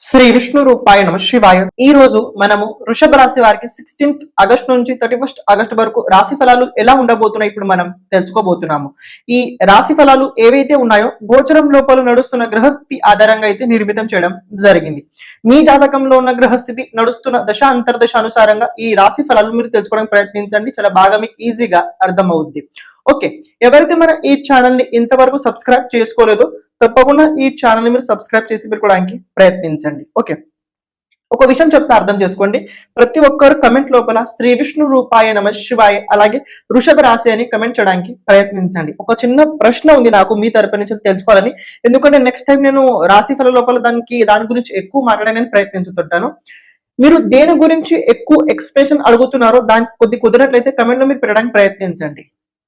శ్రీ విష్ణు రూపాయ నమ శివాయ. ఈ రోజు మనము వృషభ రాశి వారికి సిక్స్టీన్త్ ఆగస్ట్ నుంచి థర్టీ ఫస్ట్ ఆగస్ట్ వరకు రాశి ఫలాలు ఎలా ఉండబోతున్నాయి ఇప్పుడు మనం తెలుసుకోబోతున్నాము. ఈ రాశి ఫలాలు ఏవైతే ఉన్నాయో గోచరం లోపల నడుస్తున్న గ్రహస్థితి ఆధారంగా అయితే నిర్మితం చేయడం జరిగింది. మీ జాతకంలో ఉన్న గ్రహస్థితి నడుస్తున్న దశ అంతర్దశ అనుసారంగా ఈ రాశి ఫలాలు మీరు తెలుసుకోవడానికి ప్రయత్నించండి. చాలా బాగా మీకు ఈజీగా అర్థమవుద్ది. ఓకే. ఎవరైతే మన ఈ ఛానల్ని ఇంతవరకు సబ్స్క్రైబ్ చేసుకోలేదో తప్పకుండా ఈ ఛానల్ని మీరు సబ్స్క్రైబ్ చేసి పెట్టుకోవడానికి ప్రయత్నించండి. ఓకే ఒక విషయం చెప్తే అర్థం చేసుకోండి. ప్రతి ఒక్కరు కమెంట్ లోపల శ్రీ విష్ణు రూపాయ నమ శివాయ అలాగే వృషభ రాశి అని కమెంట్ చేయడానికి ప్రయత్నించండి. ఒక చిన్న ప్రశ్న ఉంది నాకు మీ తరపు నుంచి తెలుసుకోవాలని. ఎందుకంటే నెక్స్ట్ టైం నేను రాశి ఫల లోపల దానికి దాని గురించి ఎక్కువ మాట్లాడడానికి ప్రయత్నించుతుంటాను. మీరు దేని గురించి ఎక్కువ ఎక్స్ప్రెషన్ అడుగుతున్నారో దానికి కొద్ది కుదిరినట్లయితే కమెంట్లో మీరు పెట్టడానికి ప్రయత్నించండి.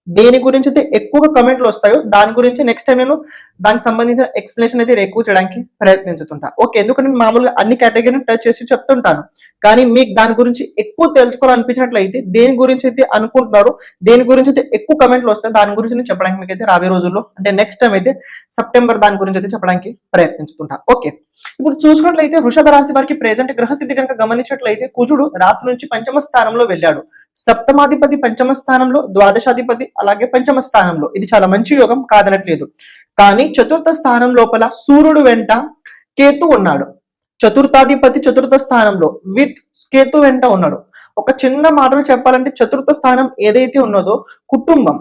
దేని గురించి అయితే ఎక్కువగా కమెంట్లు వస్తాయో దాని గురించి నెక్స్ట్ టైం నేను దానికి సంబంధించిన ఎక్స్ప్లెనేషన్ అయితే ఎక్కువ చేయడానికి ప్రయత్నించుతుంటా. ఓకే ఎందుకంటే నేను మామూలుగా అన్ని కేటగిరీని టచ్ చేసి చెప్తుంటాను. కానీ మీకు దాని గురించి ఎక్కువ తెలుసుకోవాలనిపించినట్లయితే దేని గురించి అయితే అనుకుంటున్నారో దేని గురించి అయితే ఎక్కువ కమెంట్లు వస్తాయి దాని గురించి నేను చెప్పడానికి మీకు అయితే రాబోయే రోజుల్లో అంటే నెక్స్ట్ టైం అయితే సెప్టెంబర్ దాని గురించి అయితే చెప్పడానికి ప్రయత్నించుతుంటా. ఓకే ఇప్పుడు చూసుకున్నట్లయితే వృషభ రాశి వారికి ప్రెజెంట్ గ్రహస్థితి కనుక గమనించినట్లయితే కుజుడు రాశి నుంచి పంచమ స్థానంలో వెళ్ళాడు. సప్తమాధిపతి పంచమ స్థానంలో ద్వాదశాధిపతి అలాగే పంచమ స్థానంలో. ఇది చాలా మంచి యోగం కాదనట్లేదు. కానీ చతుర్థ స్థానం లోపల సూర్యుడు వెంట కేతు ఉన్నాడు. చతుర్థాధిపతి చతుర్థ స్థానంలో విత్ కేతు వెంట ఉన్నాడు. ఒక చిన్న మాటలు చెప్పాలంటే చతుర్థ స్థానం ఏదైతే ఉన్నదో కుటుంబం.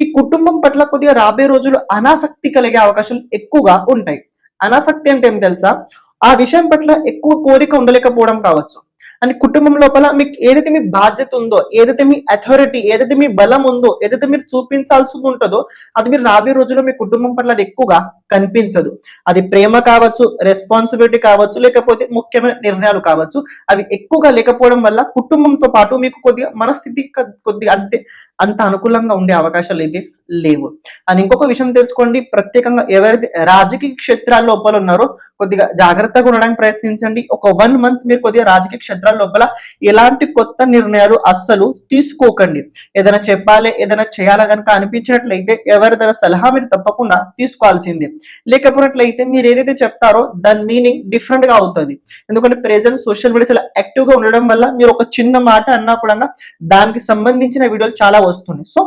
ఈ కుటుంబం పట్ల కొద్దిగా రాబోయే రోజులు అనాసక్తి కలిగే అవకాశాలు ఎక్కువగా ఉంటాయి. అనాసక్తి అంటే ఏం తెలుసా? ఆ విషయం పట్ల ఎక్కువ కోరిక ఉండలేకపోవడం కావచ్చు. అని కుటుంబం లోపల మీకు ఏదైతే మీ బాధ్యత ఉందో ఏదైతే మీ అథారిటీ ఏదైతే మీ బలం ఉందో ఏదైతే మీరు చూపించాల్సి ఉంటుందో అది మీరు రాబోయే రోజుల్లో మీ కుటుంబం పట్ల అది ఎక్కువగా కనిపించదు. అది ప్రేమ కావచ్చు రెస్పాన్సిబిలిటీ కావచ్చు లేకపోతే ముఖ్యమైన నిర్ణయాలు కావచ్చు అవి ఎక్కువగా లేకపోవడం వల్ల కుటుంబంతో పాటు మీకు కొద్దిగా మనస్థితి కొద్దిగా అంతే అంత అనుకూలంగా ఉండే అవకాశాలు ఇది లేవు. అని ఇంకొక విషయం తెలుసుకోండి ప్రత్యేకంగా ఎవరైతే రాజకీయ క్షేత్రాల లోపల ఉన్నారో కొద్దిగా జాగ్రత్తగా ఉండడానికి ప్రయత్నించండి. ఒక వన్ మంత్ మీరు కొద్దిగా రాజకీయ క్షేత్రాల లోపల ఎలాంటి కొత్త నిర్ణయాలు అస్సలు తీసుకోకండి. ఏదైనా చెప్పాలి ఏదైనా చేయాలా కనుక అనిపించినట్లయితే ఎవరిదైనా సలహా మీరు తప్పకుండా తీసుకోవాల్సిందే. లేకపోయినట్లయితే మీరు ఏదైతే చెప్తారో దాని మీనింగ్ డిఫరెంట్గా అవుతుంది. ఎందుకంటే ప్రెసెంట్ సోషల్ మీడియా చాలా యాక్టివ్గా ఉండడం వల్ల మీరు ఒక చిన్న మాట అన్నా కూడా దానికి సంబంధించిన వీడియోలు చాలా వస్తున్నాయి. సో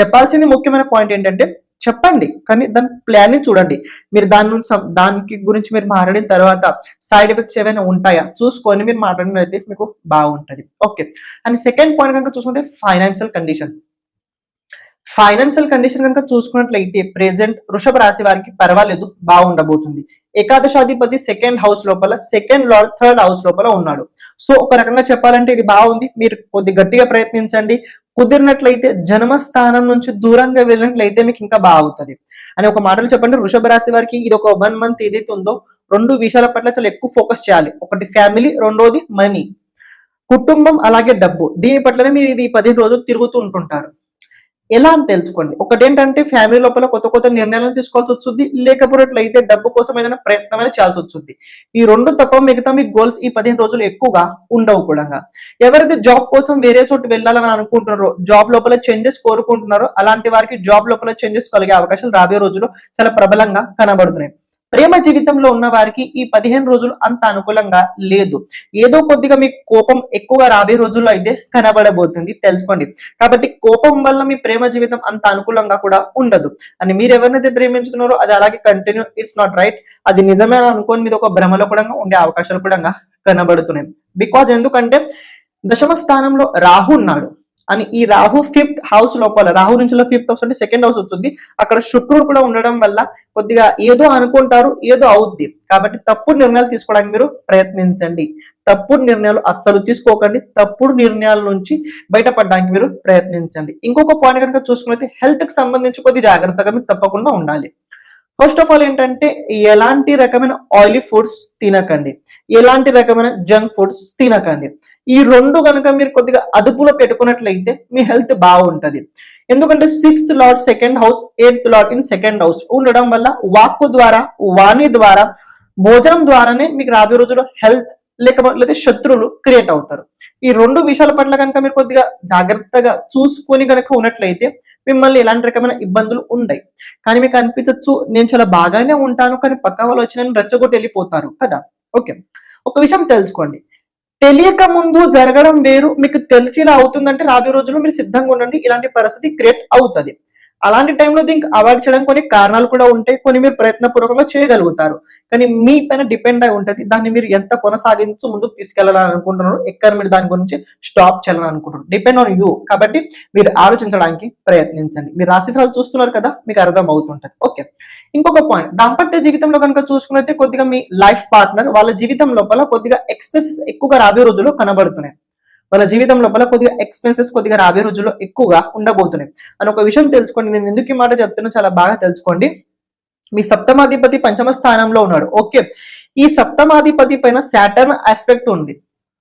చెప్పాల్సింది ముఖ్యమైన పాయింట్ ఏంటంటే చెప్పండి కానీ దాని ప్లాన్ని చూడండి. మీరు దాని నుంచి దానికి గురించి మీరు మాట్లాడిన తర్వాత సైడ్ ఎఫెక్ట్స్ ఏమైనా ఉంటాయా? చూసుకొని మీరు మాట్లాడినైతే మీకు బాగుంటది. ఓకే అండ్ సెకండ్ పాయింట్ కనుక చూసుకుంటే ఫైనాన్షియల్ కండిషన్ ఫైనాన్షియల్ కండిషన్ కనుక చూసుకున్నట్లయితే ప్రెసెంట్ వృషభ రాశి వారికి పర్వాలేదు బాగుండబోతుంది. ఏకాదశాధిపతి సెకండ్ హౌస్ లోపల సెకండ్ లార్డ్ థర్డ్ హౌస్ లోపల ఉన్నాడు. సో ఒక రకంగా చెప్పాలంటే ఇది బాగుంది. మీరు కొద్ది గట్టిగా ప్రయత్నించండి. కుదిరినట్లయితే జన్మస్థానం నుంచి దూరంగా వెళ్ళినట్లయితే మీకు ఇంకా బాగుతుంది అని ఒక మాటలు చెప్పండి. వృషభ రాశి వారికి ఇది ఒక వన్ మంత్ ఏదైతే ఉందో రెండు విషయాల పట్ల చాలా ఎక్కువ ఫోకస్ చేయాలి. ఒకటి ఫ్యామిలీ రెండోది మనీ కుటుంబం అలాగే డబ్బు. దీని పట్లనే మీరు ఇది పదిహేను రోజులు తిరుగుతూ ఉంటుంటారు. ఎలా అని తెలుసుకోండి. ఒకటి ఏంటంటే ఫ్యామిలీ లోపల కొత్త కొత్త నిర్ణయాలను తీసుకోవాల్సి వస్తుంది. లేకపోయినట్లయితే డబ్బు కోసం ఏదైనా ప్రయత్నమైన చేయాల్సి వస్తుంది. ఈ రెండు తప్ప మిగతా మీ గోల్స్ ఈ పదిహేను రోజులు ఎక్కువగా ఉండవు కూడా. ఎవరైతే జాబ్ కోసం వేరే చోటు వెళ్ళాలని అనుకుంటున్నారో జాబ్ లోపల చేంజెస్ కోరుకుంటున్నారో అలాంటి వారికి జాబ్ లోపల చేంజెస్ కలిగే అవకాశాలు రాబోయే రోజుల్లో చాలా ప్రబలంగా కనబడుతున్నాయి. ప్రేమ జీవితంలో ఉన్న వారికి ఈ పదిహేను రోజులు అంత అనుకూలంగా లేదు. ఏదో కొద్దిగా మీ కోపం ఎక్కువగా రాబోయే రోజుల్లో అయితే కనబడబోతుంది. తెలుసుకోండి. కాబట్టి కోపం వల్ల మీ ప్రేమ జీవితం అంత అనుకూలంగా కూడా ఉండదు. అని మీరు ఎవరినైతే ప్రేమించుకున్నారో అది అలాగే కంటిన్యూ ఇట్స్ నాట్ రైట్ అది నిజమే అనుకోని మీద ఒక భ్రమలో కూడా ఉండే అవకాశాలు కూడా కనబడుతున్నాయి. బికాజ్ ఎందుకంటే దశమ స్థానంలో రాహు ఉన్నాడు. అని ఈ రాహు ఫిఫ్త్ హౌస్ లోపల రాహు నుంచి ఫిఫ్త్ హౌస్ అంటే సెకండ్ హౌస్ వచ్చింది అక్కడ శుక్రుడు కూడా ఉండడం వల్ల కొద్దిగా ఏదో అనుకుంటారు ఏదో అవుద్ది. కాబట్టి తప్పుడు నిర్ణయాలు తీసుకోవడానికి మీరు ప్రయత్నించండి. తప్పుడు నిర్ణయాలు అస్సలు తీసుకోకండి. తప్పుడు నిర్ణయాల నుంచి బయటపడడానికి మీరు ప్రయత్నించండి. ఇంకొక పాయింట్ కనుక చూసుకున్నైతే హెల్త్కి సంబంధించి కొద్ది జాగ్రత్తగా మీరు తప్పకుండా ఉండాలి. ఫస్ట్ ఆఫ్ ఆల్ ఏంటంటే ఎలాంటి రకమైన ఆయిలీ ఫుడ్స్ తినకండి. ఎలాంటి రకమైన జంక్ ఫుడ్స్ తినకండి. ఈ రెండు కనుక మీరు కొద్దిగా అదుపులో పెట్టుకున్నట్లయితే మీ హెల్త్ బాగుంటది. ఎందుకంటే sixth lord second house eighth lord in second house ఉండడం వల్ల వాక్కు ద్వారా వాణి ద్వారా భోజనం ద్వారానే మీకు రాబోయే రోజుల్లో హెల్త్ లేకపోతే శత్రువులు క్రియేట్ అవుతారు. ఈ రెండు విషయాల పట్ల కనుక మీరు కొద్దిగా జాగ్రత్తగా చూసుకొని కనుక ఉన్నట్లయితే మిమ్మల్ని ఎలాంటి రకమైన ఇబ్బందులు ఉండయి. కానీ మీకు అనిపించచ్చు నేను చాలా బాగానే ఉంటాను కానీ పక్క వాళ్ళు వచ్చి నన్ను రెచ్చగొట్టి వెళ్ళిపోతారు కదా. ఓకే. ఒక విషయం తెలుసుకోండి. తెలియక ముందు జరగడం వేరు. మీకు తెలిసిలా అవుతుందంటే రాబోయే రోజుల్లో మీరు సిద్ధంగా ఉండండి. ఇలాంటి పరిస్థితి క్రియేట్ అవుతుంది. అలాంటి టైంలో దీనికి అవాయిడ్ చేయడానికి కొన్ని కారణాలు కూడా ఉంటాయి. కొన్ని మీరు ప్రయత్నపూర్వకంగా చేయగలుగుతారు. కానీ మీ పైన డిపెండ్ అయి ఉంటుంది. దాన్ని మీరు ఎంత కొనసాగించు ముందుకు తీసుకెళ్ళాలని అనుకుంటున్నారు ఎక్కడ మీరు దాని గురించి స్టాప్ చేయాలని అనుకుంటున్నారు. డిపెండ్ ఆన్ యూ కాబట్టి మీరు ఆలోచించడానికి ప్రయత్నించండి. మీరు రాశిఫలాలు చూస్తున్నారు కదా మీకు అర్థం అవుతుంటది ఓకే ఇంకొక పాయింట్ దాంపత్య జీవితంలో కనుక చూసుకున్నైతే కొద్దిగా మీ లైఫ్ పార్ట్నర్ వాళ్ళ జీవితం లోపల కొద్దిగా ఎక్స్పెన్సెస్ ఎక్కువగా రాబోయే రోజుల్లో కనబడుతున్నాయి. వాళ్ళ జీవితం లోపల కొద్దిగా ఎక్స్పెన్సెస్ కొద్దిగా రాబోయే రోజుల్లో ఎక్కువగా ఉండబోతున్నాయి. అని ఒక విషయం తెలుసుకోండి. నేను ఎందుకు ఈ మాట చెప్తున్నా చాలా బాగా తెలుసుకోండి. మీ సప్తమాధిపతి పంచమ స్థానంలో ఉన్నాడు. ఓకే. ఈ సప్తమాధిపతి పైన శాటర్న్ ఆస్పెక్ట్ ఉంది.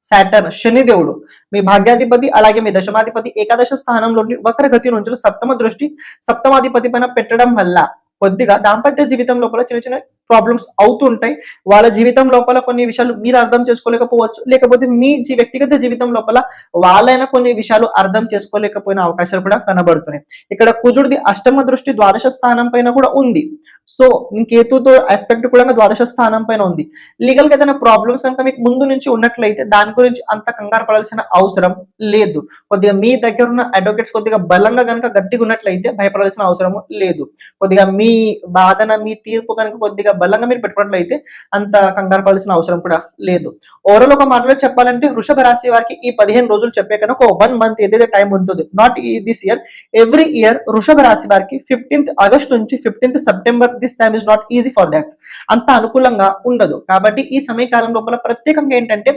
శాటర్న్ శనిదేవుడు మీ భాగ్యాధిపతి అలాగే మీ దశమాధిపతి ఏకాదశ స్థానంలో వక్రగతి నుంచి సప్తమ దృష్టి సప్తమాధిపతి పైన పెట్టడం వల్ల కొద్దిగా దాంపత్య జీవితం లోపల చిన్న చిన్న ప్రాబ్లమ్స్ అవుతుంటాయి. వాళ్ళ జీవితం లోపల కొన్ని విషయాలు మీరు అర్థం చేసుకోలేకపోవచ్చు. లేకపోతే మీ వ్యక్తిగత జీవితం లోపల వాళ్ళైనా కొన్ని విషయాలు అర్థం చేసుకోలేకపోయిన అవకాశాలు కూడా కనబడుతున్నాయి. ఇక్కడ కుజుడిది అష్టమ దృష్టి ద్వాదశ స్థానం పైన కూడా ఉంది. సో కేతుతో ఆస్పెక్ట్ కూడా ద్వాదశ స్థానం పైన ఉంది. లీగల్గా ఏదైనా ప్రాబ్లమ్స్ కనుక మీకు ముందు నుంచి ఉన్నట్లయితే దాని గురించి అంత కంగారు పడాల్సిన అవసరం లేదు. కొద్దిగా మీ దగ్గర ఉన్న అడ్వకేట్స్ కొద్దిగా బలంగా కనుక గట్టిగా ఉన్నట్లయితే భయపడాల్సిన అవసరం లేదు. కొద్దిగా మీ వాదన మీ తీర్పు కనుక కొద్దిగా బలంగా మీరు పెట్టుకున్నట్లయితే అంత కంగారు పడాల్సిన అవసరం కూడా లేదు. ఓవరాల్ ఒక మాటలో చెప్పాలంటే వృషభ రాశి వారికి ఈ పదిహేను రోజులు చెప్పే కనుక ఒక వన్ మంత్ ఏదైతే టైం ఉంటుంది not this year every year వృషభ రాశి వారికి ఫిఫ్టీన్త్ ఆగస్ట్ నుంచి fifteenth September this time is not easy for that అంత అనుకూలంగా ఉండదు. కాబట్టి ఈ సమయకాలం లోపల ప్రత్యేకంగా ఏంటంటే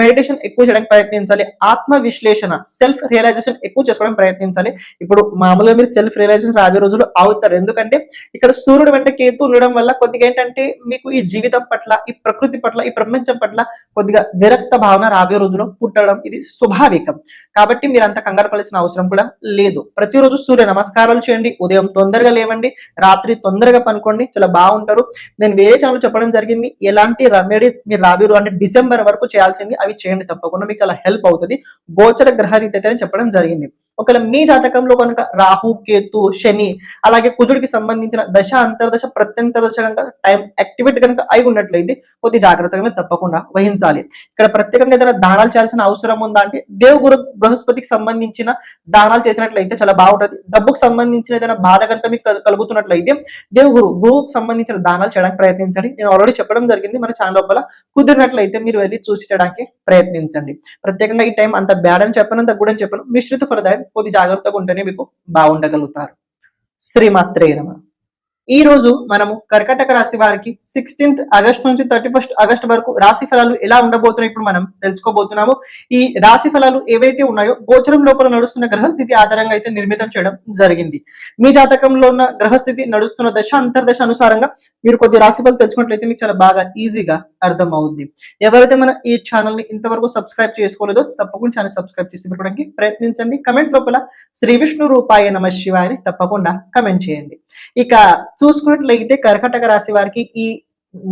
మెడిటేషన్ ఎక్కువ చేయడానికి ప్రయత్నించాలి. ఆత్మ విశ్లేషణ సెల్ఫ్ రియలైజేషన్ ఎక్కువ చేసుకోవడానికి ప్రయత్నించాలి. ఇప్పుడు మామూలుగా మీరు సెల్ఫ్ రియలైజేషన్ రాబోయే రోజులు అవుతారు ఎందుకంటే ఇక్కడ సూర్యుడు వెంట కేతు ఉండడం వల్ల కొద్దిగా ఏంటంటే మీకు ఈ జీవితం పట్ల ఈ ప్రకృతి పట్ల ఈ ప్రపంచం పట్ల కొద్దిగా విరక్త భావన రాబోయే రోజుల్లో పుట్టడం ఇది స్వాభావికం. కాబట్టి మీరు అంత కంగారు పడాల్సిన అవసరం కూడా లేదు. ప్రతిరోజు సూర్య నమస్కారాలు చేయండి. ఉదయం తొందరగా లేవండి. రాత్రి తొందరగా పనుకోండి. చాలా బాగుంటారు. నేను వేరే ఛానల్ చెప్పడం జరిగింది. ఎలాంటి రెమెడీస్ మీరు రాబీరు అంటే డిసెంబర్ వరకు చేయాల్సింది అవి చేయండి తప్పకుండా. మీకు చాలా హెల్ప్ అవుతుంది. గోచర గ్రహరీత అయితే చెప్పడం జరిగింది. ఒకవేళ మీ జాతకంలో కనుక రాహు కేతు శని అలాగే కుజుడికి సంబంధించిన దశ అంతర్దశ ప్రత్యంతర దశ కనుక టైం యాక్టివేట్ కనుక అయి ఉన్నట్లయితే కొద్ది జాగ్రత్తగా మీరు తప్పకుండా వహించాలి. ఇక్కడ ప్రత్యేకంగా ఏదైనా దానాలు చేయాల్సిన అవసరం ఉందా అంటే దేవుగురు బృహస్పతికి సంబంధించిన దానాలు చేసినట్లయితే చాలా బాగుంటుంది. డబ్బుకు సంబంధించిన ఏదైనా బాధ కనుక మీకు కలుగుతున్నట్లయితే దేవుగురు గురువుకు సంబంధించిన దానాలు చేయడానికి ప్రయత్నించండి. నేను ఆల్రెడీ చెప్పడం జరిగింది. మన ఛానల్ లోపల కుదిరినట్లయితే మీరు వెళ్ళి చూసి చేయడానికి ప్రయత్నించండి. ప్రత్యేకంగా ఈ టైం అంత బ్యాడ్ అని చెప్పను అంత గుడ్ అని చెప్పను. మిశ్రిత ఫలదాయం కొద్ది జాగ్రత్తగా ఉంటేనే మీకు బాగుండగలుగుతారు. శ్రీమాత్రే నమ. ఈ రోజు మనము కర్కటక రాశి వారికి సిక్స్టీన్త్ ఆగస్ట్ నుంచి థర్టీ ఫస్ట్ ఆగస్ట్ వరకు రాశి ఫలాలు ఎలా ఉండబోతున్నాయి ఇప్పుడు మనం తెలుసుకోబోతున్నాము. ఈ రాశి ఫలాలు ఏవైతే ఉన్నాయో గోచరం లోపల నడుస్తున్న గ్రహస్థితి ఆధారంగా అయితే నిర్మితం చేయడం జరిగింది. మీ జాతకంలో ఉన్న గ్రహస్థితి నడుస్తున్న దశ అంతర్దశ అనుసారంగా మీరు కొద్ది రాశి ఫలాలు తెలుసుకున్నట్లయితే మీకు చాలా బాగా ఈజీగా అర్థం అవుద్ది ఎవరైతే మన ఈ ఛానల్ని ఇంతవరకు సబ్స్క్రైబ్ చేసుకోలేదో తప్పకుండా ఛానల్ సబ్స్క్రైబ్ చేసి పెట్టుకోవడానికి ప్రయత్నించండి. కమెంట్ లోపల శ్రీ విష్ణు రూపాయ నమ శివాయని తప్పకుండా కమెంట్ చేయండి. ఇక చూసుకున్నట్లయితే కర్కటక రాశి వారికి ఈ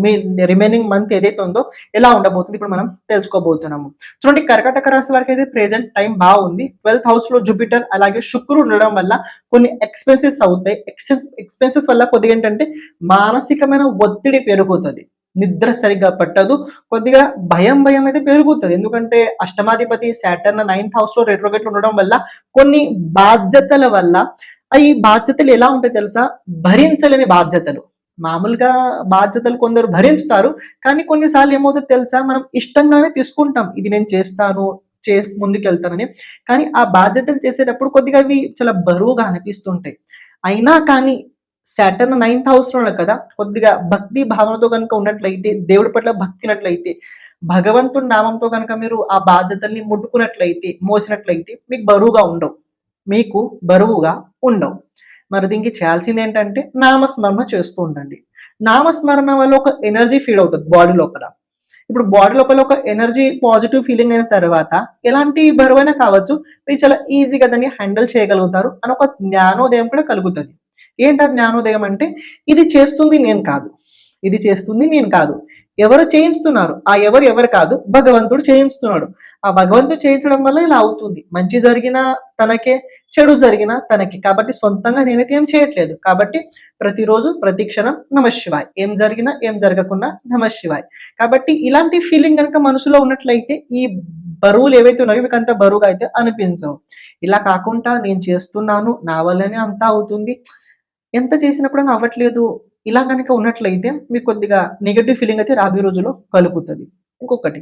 మీ రిమైనింగ్ మంత్ ఏదైతే ఉందో ఎలా ఉండబోతుంది? ఇప్పుడు మనం తెలుసుకోబోతున్నాము. చూడండి కర్కటక రాశి వారికి అయితే ప్రెజెంట్ టైం బాగుంది. ట్వెల్త్ హౌస్లో జూపిటర్ అలాగే శుక్రుడు ఉండడం వల్ల కొన్ని ఎక్స్పెన్సెస్ అవుతాయి. ఎక్సెస్ ఎక్స్పెన్సెస్ వల్ల కొద్దిగా ఏంటంటే మానసికమైన ఒత్తిడి పెరుగుతుంది. నిద్ర సరిగ్గా పట్టదు. కొద్దిగా భయం భయం అయితే పెరుగుతుంది. ఎందుకంటే అష్టమాధిపతి సాటర్న్ నైన్త్ హౌస్లో రెట్రోగేట్ ఉండడం వల్ల కొన్ని బాధ్యతల వల్ల ఈ బాధ్యతలు ఎలా ఉంటాయి తెలుసా? భరించలేని బాధ్యతలు. మామూలుగా బాధ్యతలు కొందరు భరించుతారు కానీ కొన్నిసార్లు ఏమవుతుంది తెలుసా? మనం ఇష్టంగానే తీసుకుంటాం. ఇది నేను చేస్తాను చేసి ముందుకెళ్తానని. కానీ ఆ బాధ్యతలు చేసేటప్పుడు కొద్దిగా అవి చాలా బరువుగా అనిపిస్తుంటాయి. అయినా కానీ సాటర్న్ నైన్త్ హౌస్లో కదా కొద్దిగా భక్తి భావనతో కనుక ఉన్నట్లయితే దేవుడి పట్ల భక్తినట్లయితే భగవంతుడి నామంతో కనుక మీరు ఆ బాధ్యతల్ని ముట్టుకున్నట్లయితే మోసినట్లయితే మీకు బరువుగా ఉండవు. మీకు బరువుగా ఉండవు. మరి దీనికి చేయాల్సింది ఏంటంటే నామస్మరణ చేస్తూ ఉండండి. నామస్మరణ వల్ల ఒక ఎనర్జీ ఫీల్ అవుతుంది బాడీ లోపల. ఇప్పుడు బాడీ లోపల ఒక ఎనర్జీ పాజిటివ్ ఫీలింగ్ అయిన తర్వాత ఎలాంటి బరువైనా కావచ్చు మీరు చాలా ఈజీగా దాన్ని హ్యాండిల్ చేయగలుగుతారు అని ఒక జ్ఞానోదయం కూడా కలుగుతుంది. ఏంటి జ్ఞానోదయం అంటే ఇది చేస్తుంది నేను కాదు. ఇది చేస్తుంది నేను కాదు. ఎవరు చేయిస్తున్నారు ఆ ఎవరు ఎవరు కాదు భగవంతుడు చేయిస్తున్నాడు ఆ భగవంతుడు చేయించడం వల్ల ఇలా అవుతుంది. మంచి జరిగినా తనకే చెడు జరిగినా తనకి. కాబట్టి సొంతంగా నేనైతే ఏం చేయట్లేదు. కాబట్టి ప్రతిరోజు ప్రతి క్షణం నమశివాయ్ ఏం జరిగినా ఏం జరగకున్నా నమశివాయ్ కాబట్టి ఇలాంటి ఫీలింగ్ కనుక మనసులో ఉన్నట్లయితే ఈ బరువులు ఏవైతే ఉన్నాయో మీకు అంత బరువుగా అయితే అనిపించవు. ఇలా కాకుండా నేను చేస్తున్నాను నా వల్లనే అంతా అవుతుంది. ఎంత చేసినా కూడా అవ్వట్లేదు. ఇలా కనుక ఉన్నట్లయితే మీకు కొద్దిగా నెగటివ్ ఫీలింగ్ అయితే రాబోయే రోజుల్లో కలుగుతుంది. ఇంకొకటి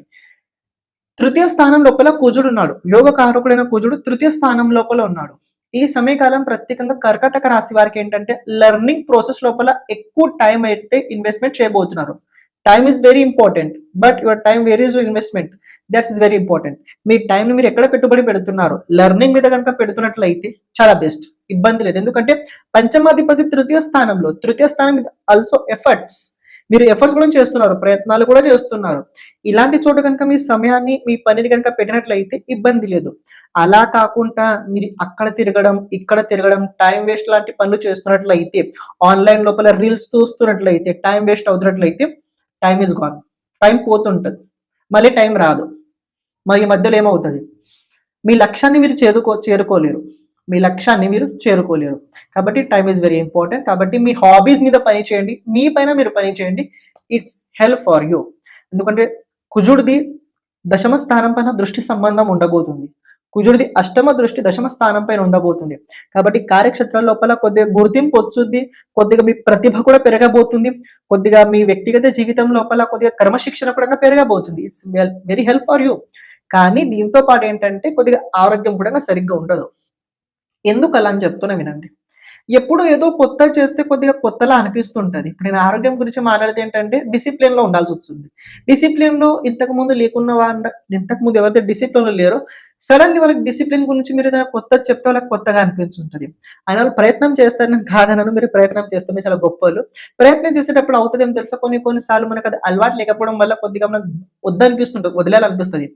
తృతీయ స్థానం లోపల కుజుడు ఉన్నాడు. యోగ కారకుడైన కుజుడు తృతీయ స్థానం లోపల ఉన్నాడు. ఈ సమయకాలం ప్రత్యేకంగా కర్కాటక రాశి వారికి ఏంటంటే లెర్నింగ్ ప్రాసెస్ లోపల ఎక్కువ టైం అయితే ఇన్వెస్ట్మెంట్ చేయబోతున్నారు. Time is very important but your time very is investment that's is very important మీ టైంని మీరు ఎక్కడ పెట్టుబడి పెడుతున్నారు? లెర్నింగ్ మీద కనుక పెడుతున్నట్లయితే చాలా బెస్ట్ ఇబ్బంది లేదు. ఎందుకంటే పంచమాధిపతి తృతీయ స్థానంలో తృతీయ స్థానం ఆల్సో ఎఫర్ట్స్ మీరు ఎఫర్ట్స్ కూడా చేస్తున్నారు ప్రయత్నాలు కూడా చేస్తున్నారు. ఇలాంటి చోట కనుక మీ సమయాన్ని మీ పనిని కనుక పెట్టినట్లయితే ఇబ్బంది లేదు. అలా కాకుండా మీరు అక్కడ తిరగడం ఇక్కడ తిరగడం టైం వేస్ట్ లాంటి పనులు చేస్తున్నట్లయితే ఆన్లైన్ లోపల రీల్స్ చూస్తున్నట్లయితే టైం వేస్ట్ అవుతున్నట్లయితే టైం ఇస్ గాన్ టైం పోతుంటుంది. మళ్ళీ టైం రాదు. మరి ఈ మధ్యలో ఏమవుతుంది? మీ లక్ష్యాన్ని మీరు చేరుకో చేరుకోలేరు. మీ లక్ష్యాన్ని మీరు చేరుకోలేరు. కాబట్టి టైం ఈజ్ వెరీ ఇంపార్టెంట్ కాబట్టి మీ హాబీస్ మీద పని చేయండి. మీ పైన మీరు పని చేయండి. ఇట్స్ హెల్ప్ ఫర్ యూ ఎందుకంటే కుజుడిది దశమ స్థానం పైన దృష్టి సంబంధం ఉండబోతుంది. కుజుడిది అష్టమ దృష్టి దశమ స్థానం పైన ఉండబోతుంది. కాబట్టి కార్యక్షేత్రాల లోపల కొద్దిగా గుర్తింపు వచ్చుద్ది. కొద్దిగా మీ ప్రతిభ కూడా పెరగబోతుంది. కొద్దిగా మీ వ్యక్తిగత జీవితం లోపల కొద్దిగా క్రమశిక్షణ కూడా పెరగబోతుంది. It's very help for you కానీ దీంతో పాటు ఏంటంటే కొద్దిగా ఆరోగ్యం కూడా సరిగ్గా ఉండదు. ఎందుకు అలా అని చెప్తున్నా వినండి. ఎప్పుడు ఏదో కొత్త చేస్తే కొద్దిగా కొత్తలా అనిపిస్తుంటది. ఇప్పుడు నేను ఆరోగ్యం గురించి మాట్లాడితే ఏంటంటే డిసిప్లిన్లో ఉండాల్సి వస్తుంది. డిసిప్లిన్లో ఇంతకు ముందు లేకున్న వారు ఇంతకు ముందు ఎవరైతే డిసిప్లిన్లో లేరో సడన్గా వాళ్ళకి డిసిప్లిన్ గురించి మీరు ఏదైనా కొత్త చెప్తే వాళ్ళకి కొత్తగా అనిపించుంటది. ఆయన వాళ్ళు ప్రయత్నం చేస్తారని కాదనను మీరు ప్రయత్నం చేస్తే మీరు చాలా గొప్పలు ప్రయత్నం చేసేటప్పుడు అవుతుందేమో తెలుసా? కొన్ని కొన్నిసార్లు మనకు అది అలవాటు లేకపోవడం వల్ల కొద్దిగా మనకు వద్దనిపిస్తుంటుంది వదిలేయాలనిపిస్తుంది.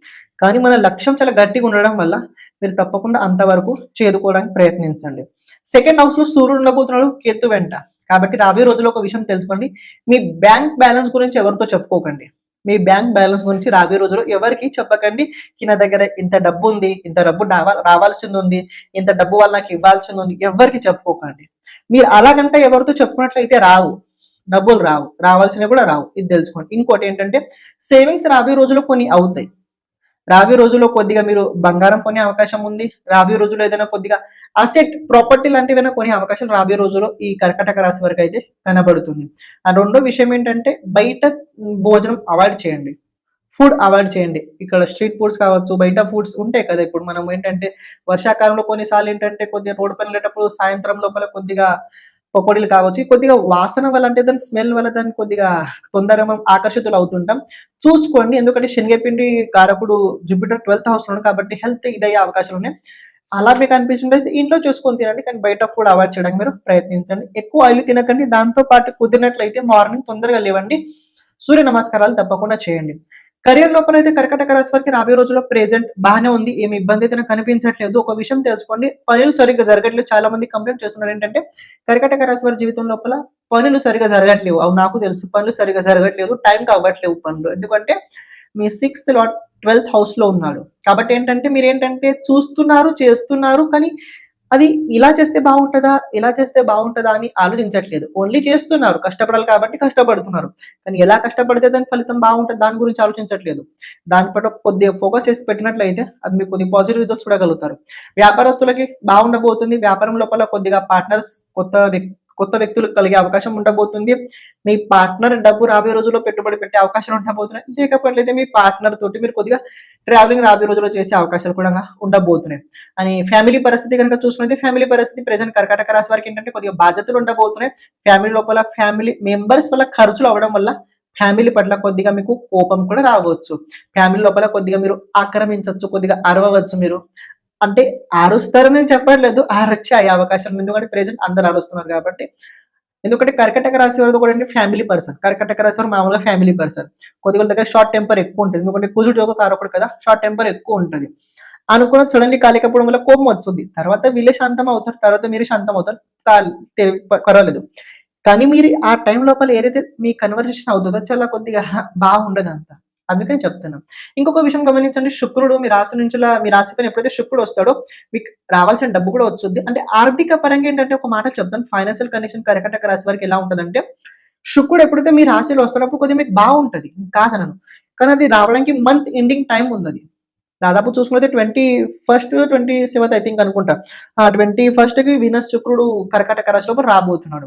కానీ మన లక్ష్యం చాలా గట్టిగా ఉండడం వల్ల మీరు తప్పకుండా అంతవరకు చేదుకోవడానికి ప్రయత్నించండి. సెకండ్ హౌస్లో సూర్యుడు ఉండబోతున్నాడు కేతు వెంట. కాబట్టి రాబోయే రోజుల్లో ఒక విషయం తెలుసుకోండి. మీ బ్యాంక్ బ్యాలెన్స్ గురించి ఎవరితో చెప్పుకోకండి. మీ బ్యాంక్ బ్యాలెన్స్ గురించి రాబోయే రోజుల్లో ఎవరికి చెప్పకండి. కి నా దగ్గర ఇంత డబ్బు ఉంది ఇంత డబ్బు రావాల్సింది ఉంది ఇంత డబ్బు వాళ్ళు నాకు ఇవ్వాల్సింది ఉంది ఎవరికి చెప్పుకోకండి. మీరు అలాగంటే ఎవరితో చెప్పుకున్నట్లయితే రావు. డబ్బులు రావు. రావాల్సినవి కూడా రావు. ఇది తెలుసుకోండి. ఇంకోటి ఏంటంటే సేవింగ్స్ రాబోయే రోజుల్లో కొన్ని అవుతాయి. రాబోయే రోజుల్లో కొద్దిగా మీరు బంగారం కొనే అవకాశం ఉంది. రాబోయే రోజుల్లో ఏదైనా కొద్దిగా అసెట్ ప్రాపర్టీ లాంటివైనా కొనే అవకాశం రాబోయే రోజుల్లో ఈ కర్కటక రాశి వరకు అయితే కనబడుతుంది. ఆ రెండో విషయం ఏంటంటే బయట భోజనం అవాయిడ్ చేయండి. ఫుడ్ అవాయిడ్ చేయండి. ఇక్కడ స్ట్రీట్ ఫుడ్స్ కావచ్చు బయట ఫుడ్స్ ఉంటాయి కదా. ఇప్పుడు మనం ఏంటంటే వర్షాకాలంలో కొన్నిసార్లు ఏంటంటే కొద్దిగా రోడ్డు పని లేటప్పుడు సాయంత్రం లోపల కొద్దిగా పకోడీలు కావచ్చు. కొద్దిగా వాసన వల్ల అంటే దాని స్మెల్ వల్ల దాన్ని కొద్దిగా తొందరగా మనం ఆకర్షితులు అవుతుంటాం. చూసుకోండి. ఎందుకంటే శనగపిండి కారకుడు జూపిటర్ ట్వెల్త్ హౌస్లో కాబట్టి హెల్త్ ఇదయ్యే అవకాశాలు ఉన్నాయి. అలా మీకు అనిపిస్తుంటే ఇంట్లో చూసుకొని తినండి. కానీ బయట ఫుడ్ అవాయిడ్ చేయడానికి మీరు ప్రయత్నించండి. ఎక్కువ ఆయిల్ తినకండి. దాంతో పాటు కుదిరినట్లయితే మార్నింగ్ తొందరగా లేవండి. సూర్య నమస్కారాలు తప్పకుండా చేయండి. కెరియర్ లోపల అయితే కర్కటక రాశి వారికి రాబోయే రోజుల్లో ప్రెజెంట్ బాగానే ఉంది. ఏమి ఇబ్బంది అయితే కనిపించట్లేదు. ఒక విషయం తెలుసుకోండి. పనులు సరిగ్గా జరగట్లేదు. చాలా మంది కంప్లైంట్ చేస్తున్నారు. ఏంటంటే కర్కటక రాశి వారి జీవితం లోపల పనులు సరిగా జరగట్లేవు. అవి నాకు తెలుసు పనులు సరిగా జరగట్లేదు. టైంకి అవ్వట్లేవు పనులు. ఎందుకంటే మీ సిక్స్త్ లాట్ ట్వెల్త్ హౌస్లో ఉన్నాడు. కాబట్టి ఏంటంటే మీరు ఏంటంటే చూస్తున్నారు చేస్తున్నారు కానీ అది ఇలా చేస్తే బాగుంటుందా ఇలా చేస్తే బాగుంటుందా అని ఆలోచించట్లేదు. ఓన్లీ చేస్తున్నారు కష్టపడాలి కాబట్టి కష్టపడుతున్నారు. కానీ ఎలా కష్టపడితే దాని ఫలితం బాగుంటుంది దాని గురించి ఆలోచించట్లేదు. దాని పట్ల కొద్దిగా ఫోకస్ చేసి పెట్టినట్లయితే అది మీకు కొన్ని పాజిటివ్ రిజల్ట్స్ చూడగలుగుతారు. వ్యాపారస్తులకి బాగుండబోతుంది వ్యాపారం లోపల కొద్దిగా పార్ట్నర్స్ కొత్త కొత్త వ్యక్తులు కలిగే అవకాశం ఉండబోతుంది. మీ పార్ట్నర్ డబ్బు రాబోయే రోజుల్లో పెట్టుబడి పెట్టే అవకాశాలు ఉండబోతున్నాయి. లేకపోతే మీ పార్ట్నర్ తోటి మీరు కొద్దిగా ట్రావెలింగ్ రాబోయే రోజుల్లో చేసే అవకాశాలు కూడా ఉండబోతున్నాయి. అని ఫ్యామిలీ పరిస్థితి కనుక చూసుకుంటే ఫ్యామిలీ పరిస్థితి ప్రజెంట్ కర్కాటక రాశి వారికి ఏంటంటే కొద్దిగా బాధ్యతలు ఉండబోతున్నాయి. ఫ్యామిలీ లోపల ఫ్యామిలీ మెంబర్స్ వల్ల ఖర్చులు అవ్వడం వల్ల ఫ్యామిలీ పట్ల కొద్దిగా మీకు కోపం కూడా రావచ్చు. ఫ్యామిలీ లోపల కొద్దిగా మీరు ఆక్రమించవచ్చు కొద్దిగా అరవవచ్చు మీరు. అంటే అరుస్తారని నేను చెప్పట్లేదు అరొచ్చే అయ్యే అవకాశం ఉంది ఎందుకంటే ప్రజెంట్ అందరు అరుస్తున్నారు కాబట్టి. ఎందుకంటే కర్కటక రాశి వారు కూడా అంటే ఫ్యామిలీ పర్సన్. కర్కటక రాశి వారు మామూలుగా ఫ్యామిలీ పర్సన్. కొద్దిగా దగ్గర షార్ట్ టెంపర్ ఎక్కువ ఉంటుంది. ఎందుకంటే కుజుడు యోగ కారకుడు కదా షార్ట్ టెంపర్ ఎక్కువ ఉంటుంది. అనుకున్న సడన్లీ కాలేకపోవడం వల్ల కోపం వస్తుంది. తర్వాత వీళ్ళే శాంతం అవుతారు తర్వాత మీరు శాంతం అవుతారు. పర్వాలేదు. కానీ మీరు ఆ టైం లోపల ఏదైతే మీ కన్వర్జేషన్ అవుతుందో చాలా కొద్దిగా బాగుండదు అంత అందుకని చెప్తున్నాం. ఇంకొక విషయం గమనించండి. శుక్రుడు మీ రాశి నుంచి మీ రాశి పైన ఎప్పుడైతే శుక్రుడు వస్తాడో మీకు రావాల్సిన డబ్బు కూడా వచ్చుద్ది. అంటే ఆర్థిక పరంగా ఏంటంటే ఒక మాట చెప్తాను. ఫైనాన్షియల్ కండిషన్ కర్కటక రాశి వారికి ఎలా ఉంటుందంటే శుక్రుడు ఎప్పుడైతే మీ రాశిలో వస్తున్నప్పుడు కొద్దిగా మీకు బాగుంటది కాదనను. కానీ అది రావడానికి మంత్ ఎండింగ్ టైం ఉంది దాదాపు చూసుకుంటే twenty first twenty seventh I think అనుకుంటా. ఆ ట్వంటీ ఫస్ట్కి వినస్ శుక్రుడు కర్కాటక రాశిలో రాబోతున్నాడు.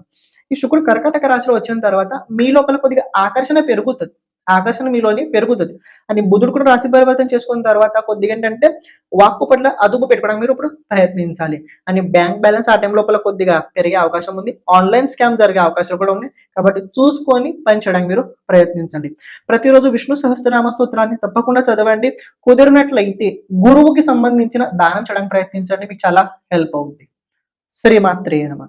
ఈ శుక్రుడు కర్కాటక రాశిలో వచ్చిన తర్వాత మీ లోపల కొద్దిగా ఆకర్షణ పెరుగుతుంది. ఆకర్షణ మీలోని పెరుగుతుంది. అని బుధుడు కూడా రాశి పరివర్తన చేసుకున్న తర్వాత కొద్దిగా ఏంటంటే వాక్కు పట్ల అదుపు పెట్టుకోవడానికి మీరు ఇప్పుడు ప్రయత్నించాలి. అని బ్యాంక్ బ్యాలెన్స్ ఆ టైం లోపల కొద్దిగా పెరిగే అవకాశం ఉంది. ఆన్లైన్ స్కామ్ జరిగే అవకాశం కూడా ఉంది కాబట్టి చూసుకొని పని చేయడానికి మీరు ప్రయత్నించండి. ప్రతిరోజు విష్ణు సహస్రనామ స్తోత్రాన్ని తప్పకుండా చదవండి. కుదిరినట్లయితే గురువుకి సంబంధించిన దానం చేయడానికి ప్రయత్నించండి. మీకు చాలా హెల్ప్ అవుతుంది శ్రీమాత్రే నమ.